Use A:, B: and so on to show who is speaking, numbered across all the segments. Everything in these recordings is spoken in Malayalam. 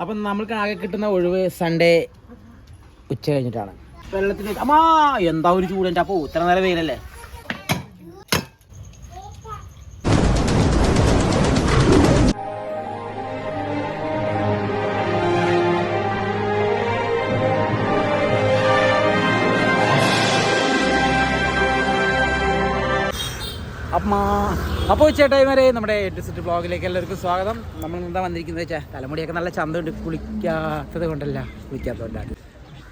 A: അപ്പം നമ്മൾക്ക് ആകെ കിട്ടുന്ന ഒഴിവ് സൺഡേ ഉച്ച കഴിഞ്ഞിട്ടാണ്. വെള്ളത്തിന് അമ്മാ എന്താ ഒരു ചൂടിന്റെ? അപ്പോൾ ഇത്ര നേരം വെയിലല്ലേ? അമ്മാ അപ്പോൾ ചേട്ടായി വരെ നമ്മുടെ എഡിസിറ്റ് ബ്ലോഗിലേക്ക് എല്ലാവർക്കും സ്വാഗതം. നമ്മൾ എന്താ വന്നിരിക്കുന്നത് വെച്ചാൽ തലമുടിയൊക്കെ നല്ല ചന്തമുണ്ട് കുളിക്കാത്തത് കൊണ്ടല്ല കുളിക്കാത്തതുകൊണ്ടാണ്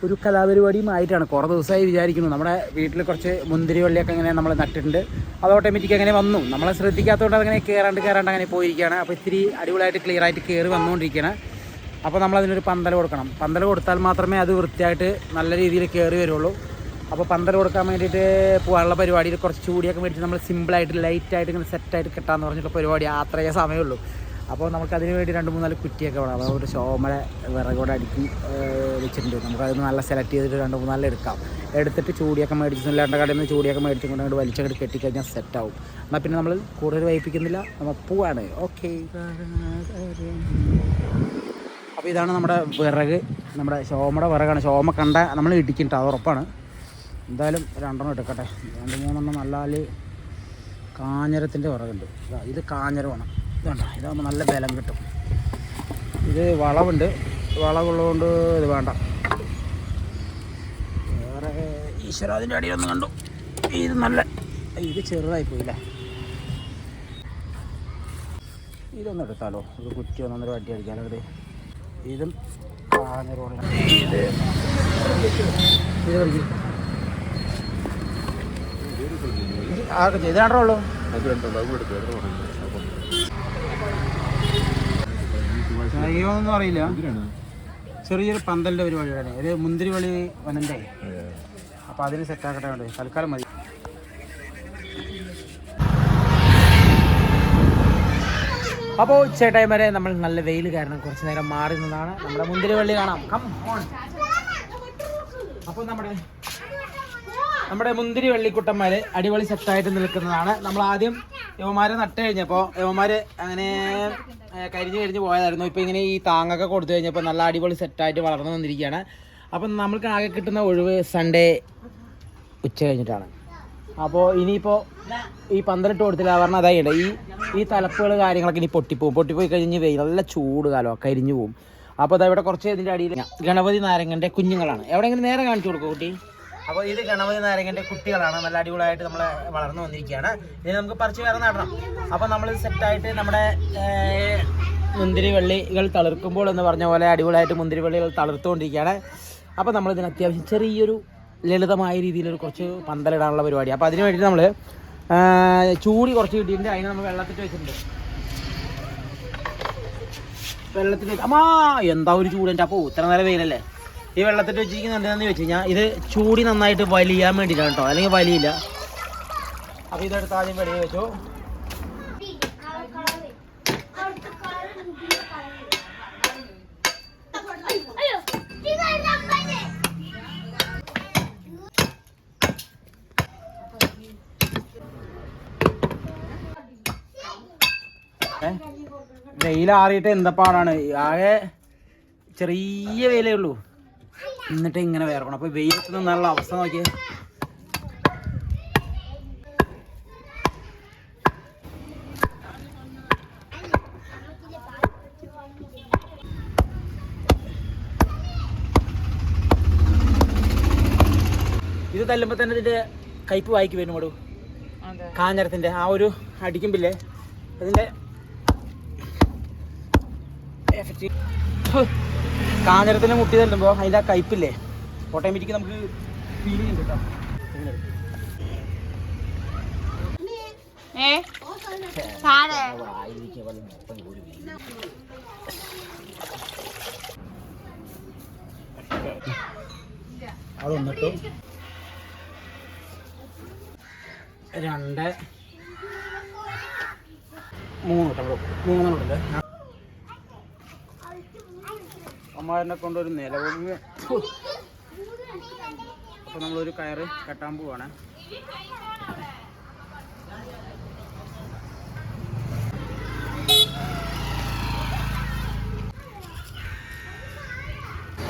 A: ഒരു കലാപരിപാടിയും ആയിട്ടാണ്. കുറേ ദിവസമായി വിചാരിക്കുന്നു. നമ്മുടെ വീട്ടിൽ കുറച്ച് മുന്തിരി വള്ളിയൊക്കെ അങ്ങനെ നമ്മൾ നട്ടിട്ടുണ്ട്. അത് ഓട്ടോമാറ്റിക് അങ്ങനെ വന്നു. നമ്മളെ ശ്രദ്ധിക്കാത്തതുകൊണ്ട് അങ്ങനെ കയറാണ്ട് കയറാണ്ട് അങ്ങനെ പോയിരിക്കുകയാണ്. അപ്പോൾ ഇത്തിരി അടിപൊളിയായിട്ട് ക്ലിയർ ആയിട്ട് കയറി വന്നുകൊണ്ടിരിക്കുകയാണ്. അപ്പോൾ നമ്മൾ അതിനൊരു പന്തൽ കൊടുക്കണം. പന്തൽ കൊടുത്താൽ മാത്രമേ അത് വൃത്തിയായിട്ട് നല്ല രീതിയിൽ കയറി വരുള്ളൂ. അപ്പോൾ പന്തൽ കൊടുക്കാൻ വേണ്ടിയിട്ട് പോകാനുള്ള പരിപാടിയിൽ കുറച്ച് ചൂടിയൊക്കെ മേടിച്ച് നമ്മൾ സിമ്പിളായിട്ട് ലൈറ്റായിട്ട് ഇങ്ങനെ സെറ്റായിട്ട് കെട്ടാന്ന് പറഞ്ഞിട്ടുള്ള പരിപാടി അത്രയേ സമയമുള്ളൂ. അപ്പോൾ നമുക്ക് അതിന് വേണ്ടി രണ്ട് മൂന്നാൽ കുറ്റിയൊക്കെ വേണം. അപ്പോൾ ഒരു ശോമല വിറകോടെ അടുക്കി വെച്ചിട്ടുണ്ട്. നമുക്ക് അതിന് നല്ല സെലക്ട് ചെയ്തിട്ട് രണ്ട് മൂന്നാൽ എടുക്കാം. എടുത്തിട്ട് ചൂടിയൊക്കെ മേടിച്ച് നല്ല കടയിൽ നിന്ന് ചൂടിയൊക്കെ മേടിച്ച് കൊണ്ട് അങ്ങോട്ട് വലിച്ചങ്ങോട്ട് കെട്ടിക്കഴിഞ്ഞാൽ സെറ്റാവും എന്നാൽ പിന്നെ നമ്മൾ കൂടുതൽ വൈപ്പിക്കുന്നില്ല നമ്മൾ പോവാണ്. ഓക്കെ അപ്പോൾ ഇതാണ് നമ്മുടെ വിറക്. നമ്മുടെ ശോമയുടെ വിറകാണ്. ശോമ കണ്ട നമ്മൾ ഇടിക്കും അത് ഉറപ്പാണ്. എന്തായാലും രണ്ടെണ്ണം എടുക്കട്ടെ. രണ്ട് മൂന്നെണ്ണം നല്ലാൽ കാഞ്ഞരത്തിന്റെ വിറകുണ്ട് ഇതാ, കാഞ്ഞരമാണ്. ഇതുണ്ട ഇതാകുമ്പോൾ നല്ല ബലം കിട്ടും. ഇത് വളവുണ്ട്. വളവുള്ളതുകൊണ്ട് ഇത് വേണ്ട. വേറെ ഈശ്വര അതിന്റെ അടിയിലൊന്നും കണ്ടു. ഇത് നല്ല ഇത് ചെറുതായി പോയില്ലേ ഇതൊന്നും എടുത്താലോ? ഒരു കുറ്റി ഒന്നൊന്നര വട്ടി അടിക്കാലോ ഇത്. ഇതും ഇത് ഇത് ഉള്ളൂ. അയ്യോന്നും അറിയില്ല. ചെറിയൊരു പന്തലിന്റെ പരിപാടിയാണ്. ഒരു മുന്തിരി വളി വനന്റെ അപ്പോൾ അതിന് സെറ്റാക്കട്ടെ വേണ്ടേ തൽക്കാലം മതി. അപ്പോൾ ഉച്ചയായി വരെ നമ്മൾ നല്ല വെയിൽ കാരണം കുറച്ച് നേരം മാറി നിന്നാണ് നമ്മുടെ മുന്തിരി വള്ളി കാണാം കം അപ്പോൾ നമ്മുടെ നമ്മുടെ മുന്തിരി വെള്ളിക്കുട്ടന്മാര് അടിപൊളി സെറ്റായിട്ട് നിൽക്കുന്നതാണ്. നമ്മൾ ആദ്യം യവന്മാരെ നട്ട് കഴിഞ്ഞപ്പോൾ യവന്മാര് അങ്ങനെ കരിഞ്ഞു കരിഞ്ഞ് പോയതായിരുന്നു. ഇപ്പോൾ ഇങ്ങനെ ഈ താങ്ങൊക്കെ കൊടുത്തു കഴിഞ്ഞപ്പോൾ നല്ല അടിപൊളി സെറ്റായിട്ട് വളർന്നു വന്നിരിക്കുകയാണ്. അപ്പം നമ്മൾക്ക് ആകെ കിട്ടുന്ന ഒഴിവ് സൺഡേ ഉച്ച കഴിഞ്ഞിട്ടാണ്. അപ്പോൾ ഇനിയിപ്പോൾ ഈ പന്തലിട്ട് കൊടുത്തില്ല. പറഞ്ഞാൽ അതായത് ഈ ഈ തലപ്പുകൾ കാര്യങ്ങളൊക്കെ ഇനി പൊട്ടിപ്പോവും. പൊട്ടിപ്പോയി കഴിഞ്ഞ് വെയിൽ നല്ല ചൂട് കാലമാണ് കരിഞ്ഞു പോവും. അപ്പോൾ അതാ ഇവിടെ കുറച്ച് ഇതിന്റെ അടിയിൽ ഗണപതി നാരങ്ങന്റെ കുഞ്ഞുങ്ങളാണ്. എവിടെയെങ്കിലും നേരെ കാണിച്ചു കൊടുക്കും കുട്ടി? അപ്പോൾ ഇത് ഗണപതി നാരങ്ങന്റെ കുട്ടികളാണ്. നല്ല അടിപൊളിയായിട്ട് നമ്മളെ വളർന്നു വന്നിരിക്കുകയാണ്. ഇനി നമുക്ക് പറിച്ച് വേറെ നടണം. അപ്പോൾ നമ്മൾ സെറ്റായിട്ട് നമ്മുടെ മുന്തിരിവള്ളികൾ മുന്തിരി വള്ളികൾ തളിർക്കുമ്പോൾ എന്ന് പറഞ്ഞ പോലെ അടിപൊളിയായിട്ട് മുന്തിരി വള്ളികൾ തളിർത്തുകൊണ്ടിരിക്കുകയാണ്. അപ്പോൾ നമ്മൾ ഇതിന് അത്യാവശ്യം ചെറിയൊരു ലളിതമായ രീതിയിലൊരു കുറച്ച് പന്തലിടാനുള്ള പരിപാടി. അപ്പോൾ അതിന് നമ്മൾ ചൂടി കുറച്ച് കിട്ടിയിട്ടുണ്ട്. അതിന് നമ്മൾ വെള്ളത്തിട്ട് വെച്ചിട്ടുണ്ട്. വെള്ളത്തിൽ അമ്മാ എന്താ ഒരു ചൂടിന്റെ അപ്പോൾ ഇത്ര നേരം വെയിലല്ലേ? ഈ വെള്ളത്തിൽ വെച്ചിരിക്കുന്നത് എന്താണെന്ന് വെച്ച് കഴിഞ്ഞാൽ ഇത് ചൂടി നന്നായിട്ട് വലിയാൻ വേണ്ടിയിട്ടാണ് കേട്ടോ അല്ലെങ്കിൽ വലിയില്ല. അപ്പോൾ ഇതെടുത്ത് ആദ്യം വെളിയിൽ വെച്ചു? വെയിലാറിയിട്ട് എന്താ പാടാണ്? ആകെ ചെറിയ വെയിലേ ഉള്ളൂ. എന്നിട്ട് ഇങ്ങനെ വേർക്കണം. അപ്പൊ വെയിലത്ത് നിന്നുള്ള അവസ്ഥ നോക്കിയേ. ഇത് തല്ലുമ്പോ തന്നെ ഇതിന്റെ കയ്പ് വായിക്ക് വരും മടു കാഞ്ഞരത്തിന്റെ ആ ഒരു അടിക്കുമ്പില്ലേ? അതിന്റെ എഫക്റ്റ് കാഞ്ഞരത്തിന് മുട്ടി തല്ലുമ്പോ അതിന്റെ ആ കയ്പില്ലേ ഓട്ടോമാറ്റിക് നമുക്ക് ഫീൽ ചെയ്യുന്നുണ്ട് കേട്ടോ. അതൊന്നിട്ടു. രണ്ട്. മൂന്ന് കേട്ടോ മൂന്നെണ്ണമുണ്ട് അമ്മാരനെ കൊണ്ടൊരു നിലവിളി അപ്പോൾ നമ്മളൊരു കയറ് കെട്ടാൻ പോവാണ്.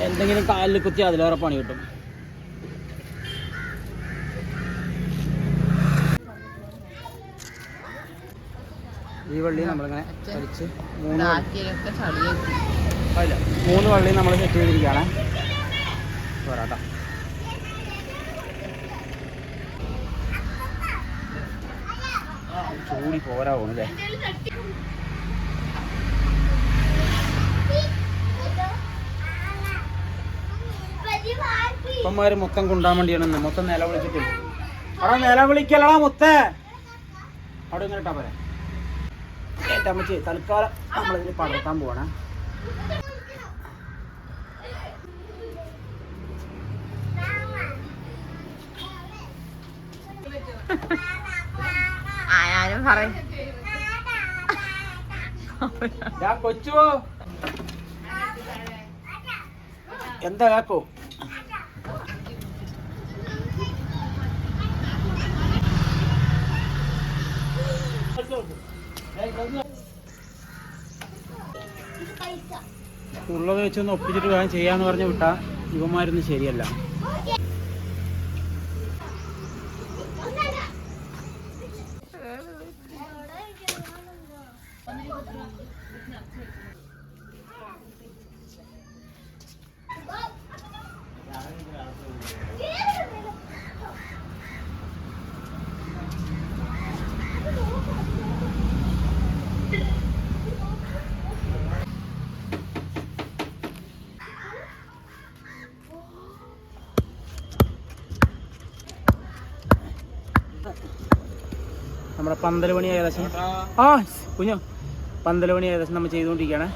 A: എന്തെങ്കിലും കാലിൽ കുത്തി അതിലേറെ പണി കിട്ടും. ഈ വള്ളി നമ്മളിങ്ങനെ വലിച്ച് മൂന്ന് മൂന്ന് വള്ളി നമ്മൾ സെറ്റ് ചെയ്തിരിക്കുകയാണ്. പോരാട്ടോ. ചൂടി പോരാ പോണല്ലേ ഇപ്പന്മാര് മൊത്തം കൊണ്ടാൻ വേണ്ടിയാണ് മൊത്തം നില വിളിച്ചിട്ട്. അവിടെ നില വിളിക്കലടാ മുത്തേ. അവിടെ ഇങ്ങനെ ഇട്ടാ പോരാ. ഏറ്റവും തൽക്കാലം നമ്മളിതിൽ പടർത്താൻ പോവാണ്.
B: ആയാലും പറയും.
A: കൊച്ചുവോ? എന്താ കാക്കോ? ഉള്ളത് വെച്ചൊന്ന് ഒപ്പിച്ചിട്ട് വേണം ചെയ്യാന്ന് പറഞ്ഞ് വിട്ടാ. ഇവന്മാരൊന്നും ശരിയല്ല. നമ്മുടെ പന്തൽ പണി ഏകദേശം. ആ കുഞ്ഞോ. പന്തൽ പണി ഏകദേശം നമ്മൾ ചെയ്തുകൊണ്ടിരിക്കുകയാണ്.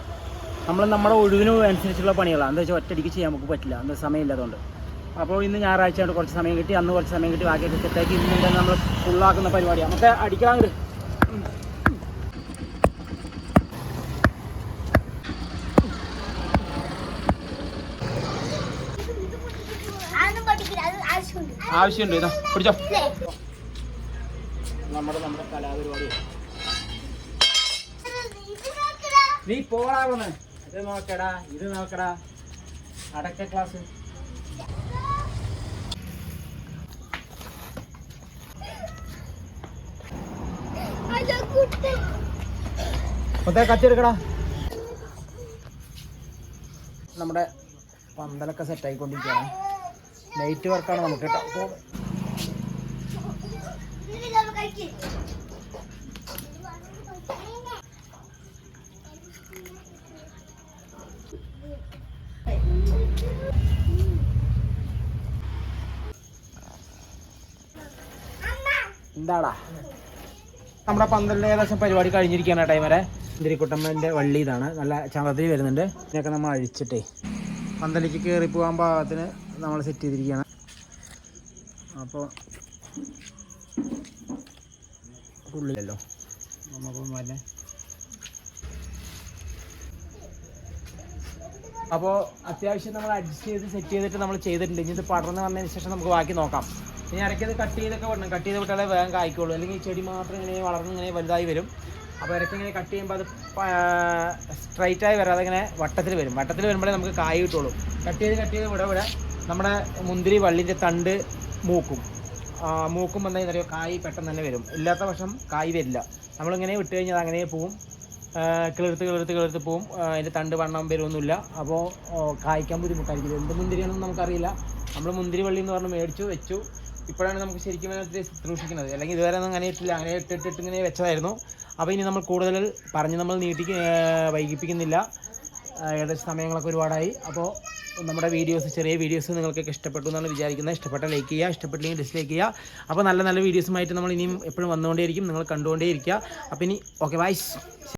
A: നമ്മൾ നമ്മുടെ ഒഴിവിന് അനുസരിച്ചുള്ള പണികളാണ്. എന്താ വെച്ചാൽ ഒറ്റയടിക്ക് ചെയ്യാൻ നമുക്ക് പറ്റില്ല. എന്താ സമയമില്ലാത്തതുകൊണ്ട്. അപ്പോൾ ഇന്ന് ഞായറാഴ്ച ആയിട്ട് കുറച്ച് സമയം കിട്ടി. അന്ന് കുറച്ച് സമയം കിട്ടി. ബാക്കിയൊക്കെ സെറ്റാക്കി ഇന്ന് നമ്മൾ ഫുള്ളാക്കുന്ന പരിപാടിയാണ് നമുക്ക് അടിക്കാൻ ആവശ്യമുണ്ട്. ഇതാ പിടിച്ചോ. നമ്മുടെ നമ്മുടെ കലാപരിപാടി. നീ പോടാവുന്ന ഇത് നോക്കടാ ഇത് നോക്കടാ. അടക്ക ക്ലാസ് കത്തിയെടുക്കടാ നമ്മുടെ പന്തലൊക്കെ സെറ്റ് ആയിക്കൊണ്ടിരിക്കുകയാണ്. നൈറ്റ് വർക്കാണ് നമുക്ക് കേട്ടോ. എന്താടാ? നമ്മുടെ പന്തലിന്റെ ഏകദേശം പരിപാടി കഴിഞ്ഞിരിക്കുകയാണ് ടൈം വരെ. വള്ളി ഇതാണ്. നല്ല ചന്തതി വരുന്നുണ്ട്. ഇതിനൊക്കെ നമ്മൾ അഴിച്ചിട്ടേ പന്തലിക്ക് കയറി പോകാൻ പാകത്തിന് നമ്മൾ സെറ്റ് ചെയ്തിരിക്കുകയാണ്. അപ്പോൾ ഉള്ളിലല്ലോ. നമുക്ക് അപ്പോൾ അത്യാവശ്യം നമ്മൾ അഡ്ജസ്റ്റ് ചെയ്ത് സെറ്റ് ചെയ്തിട്ട് നമ്മൾ ചെയ്തിട്ടുണ്ട്. ഇനി ഇത് പടർന്ന് വന്നതിന് ശേഷം നമുക്ക് ബാക്കി നോക്കാം. ഇനി ഇറക്കിയത് കട്ട് ചെയ്തൊക്കെ വിടണം കട്ട് ചെയ്ത് വിട്ടാലേ വേഗം കായ്ക്കുള്ളൂ. അല്ലെങ്കിൽ ചെടി മാത്രം ഇങ്ങനെ വളർന്ന് ഇങ്ങനെ വലുതായി വരും. അപ്പോൾ ഇറക്കി ഇങ്ങനെ കട്ട് ചെയ്യുമ്പോൾ അത് സ്ട്രൈറ്റായി വരാതെ ഇങ്ങനെ വട്ടത്തിൽ വരും. വട്ടത്തിൽ വരുമ്പോഴേ നമുക്ക് കായ് കിട്ടുള്ളൂ. കട്ട് ചെയ്ത് കട്ട് ചെയ്ത് വിട നമ്മുടെ മുന്തിരി വള്ളിന്റെ തണ്ട് മൂക്കും. മൂക്കും വന്നാൽ അറിയോ കായ് പെട്ടെന്ന് തന്നെ വരും. ഇല്ലാത്ത പക്ഷം കായ് വരില്ല. നമ്മളിങ്ങനെ വിട്ട് കഴിഞ്ഞാൽ അങ്ങനെ പോവും. കിളിർത്ത് കിളിർത്ത് കിളിർത്ത് പോവും. അതിന്റെ തണ്ട് വണ്ണം വരുമൊന്നുമില്ല അപ്പോൾ കായ്ക്കാൻ ബുദ്ധിമുട്ടായിരിക്കും. എന്ത് മുന്തിരിയാണെന്ന് നമുക്കറിയില്ല. നമ്മൾ മുന്തിരി വള്ളി എന്ന് പറഞ്ഞ് മേടിച്ചു വെച്ചു. ഇപ്പോഴാണ് നമുക്ക് ശരിക്കും അതിനകത്ത് ശുശ്രൂഷിക്കുന്നത് അല്ലെങ്കിൽ ഇതുവരെ ഒന്നും അങ്ങനെ ഇട്ടില്ല. അങ്ങനെ ഇട്ടിട്ട് ഇങ്ങനെ വെച്ചതായിരുന്നു. അപ്പോൾ ഇനി നമ്മൾ കൂടുതൽ പറഞ്ഞ് നമ്മൾ നീട്ടി വൈകിപ്പിക്കുന്നില്ല. ഏകദേശം സമയങ്ങളൊക്കെ ഒരുപാടായി. അപ്പോൾ നമ്മുടെ വീഡിയോസ് ചെറിയ വീഡിയോസ് നിങ്ങൾക്കൊക്കെ ഇഷ്ടപ്പെട്ടു എന്നാണ് വിചാരിക്കുന്നത്. ഇഷ്ടപ്പെട്ട ലൈക്ക് ചെയ്യുക ഇഷ്ടപ്പെട്ടില്ലെങ്കിൽ ഡിസ്ലൈക്ക് ചെയ്യുക. അപ്പോൾ നല്ല നല്ല വീഡിയോസുമായിട്ട് നമ്മൾ ഇനിയും എപ്പോഴും വന്നുകൊണ്ടേയിരിക്കും. നിങ്ങൾ കണ്ടുകൊണ്ടേയിരിക്കുക. അപ്പോൾ ഇനി ഓക്കെ ബൈസ്